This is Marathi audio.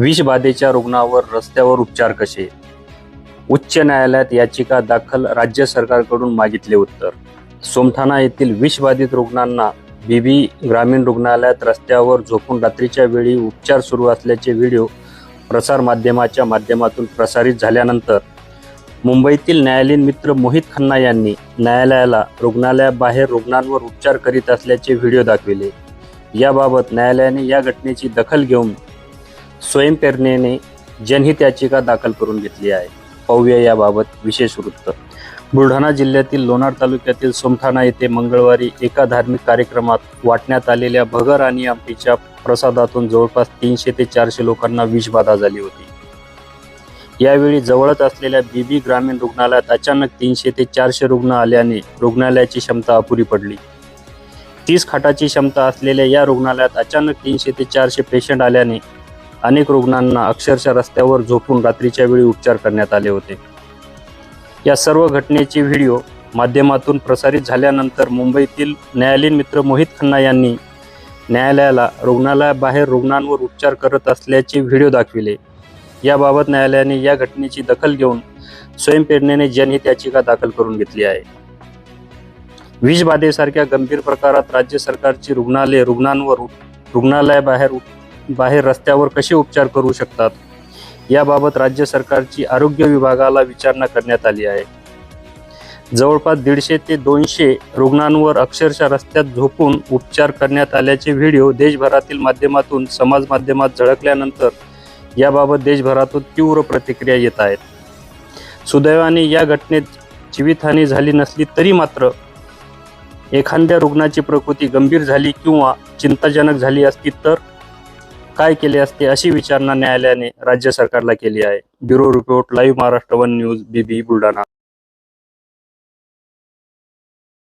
विषबाधेच्या रुग्णावर रस्त्यावर उपचार कसे? उच्च न्यायालयात याचिका दाखल राज्य सरकारकडून मागितले उत्तर. सोमठाणा येथील विषबाधित रुग्णांना बीबी ग्रामीण रुग्णालयात रस्त्यावर झोपून रात्रीच्या वेळी उपचार सुरू असल्याचे व्हिडिओ प्रसारमाध्यमाच्या माध्यमातून प्रसारित झाल्यानंतर मुंबईतील न्यायालयीन मित्र मोहित खन्ना यांनी न्यायालयाला रुग्णालयाबाहेर रुग्णांवर उपचार करीत असल्याचे व्हिडिओ दाखविले. याबाबत न्यायालयाने या घटनेची दखल घेऊन स्वयंप्रेरणेने जनहित याचिका दाखल करून घेतली आहे. पाहूया याबाबत विशेष वृत्त. बुलढाणा जिल्ह्यातील लोणार तालुक्यातील सोमठाणा येथे मंगळवारी एका धार्मिक कार्यक्रमात वाटण्यात आलेल्या भगर आणि आमटीच्या प्रसादातून जवळपास तीनशे ते चारशे लोकांना विषबाधा झाली होती. यावेळी जवळच असलेल्या बीबी ग्रामीण रुग्णालयात अचानक तीनशे ते चारशे रुग्ण आल्याने रुग्णालयाची क्षमता अपुरी पडली. तीस खाटाची क्षमता असलेल्या या रुग्णालयात अचानक तीनशे ते चारशे पेशंट आल्याने अनेक रुग्णांना अक्षरशः रस्त्यावर झोपून रात्रीच्या वेळी उपचार करण्यात आले होते. या सर्व घटनेचे व्हिडिओ माध्यमातून प्रसारित झाल्यानंतर मुंबईतील न्यायालयीन मित्र मोहित खन्ना यांनी न्यायालयाला रुग्णालयाबाहेर रुग्णांवर उपचार करत असल्याचे व्हिडिओ दाखविले. याबाबत न्यायालयाने या घटनेची दखल घेऊन स्वयंप्रेरणेने जनहित याचिका दाखल करून घेतली आहे. विषबाधेसारख्या गंभीर प्रकारात राज्य सरकारची रुग्णालये रुग्णांवर रुग्णालयाबाहेर बाहेर रस्त्यावर कसे उपचार करू शकतात? याबाबत राज्य सरकारची आरोग्य विभागाला विचारणा करण्यात आली आहे. जवळपास दीडशे ते दोनशे रुग्णांवर अक्षरशः रस्त्यात झोपून उपचार करण्यात आल्याचे व्हिडिओ देशभरातील माध्यमातून समाज माध्यमात झळकल्यानंतर याबाबत देशभरातून तीव्र प्रतिक्रिया येत आहेत. सुदैवाने या घटनेत जीवितहानी झाली नसली तरी मात्र एखाद्या रुग्णाची प्रकृती गंभीर झाली किंवा चिंताजनक झाली असती तर काय केले असते अशी विचारणा न्यायालयाने राज्य सरकारला केली आहे. Bureau report live Maharashtra one news Bibi Buldhana.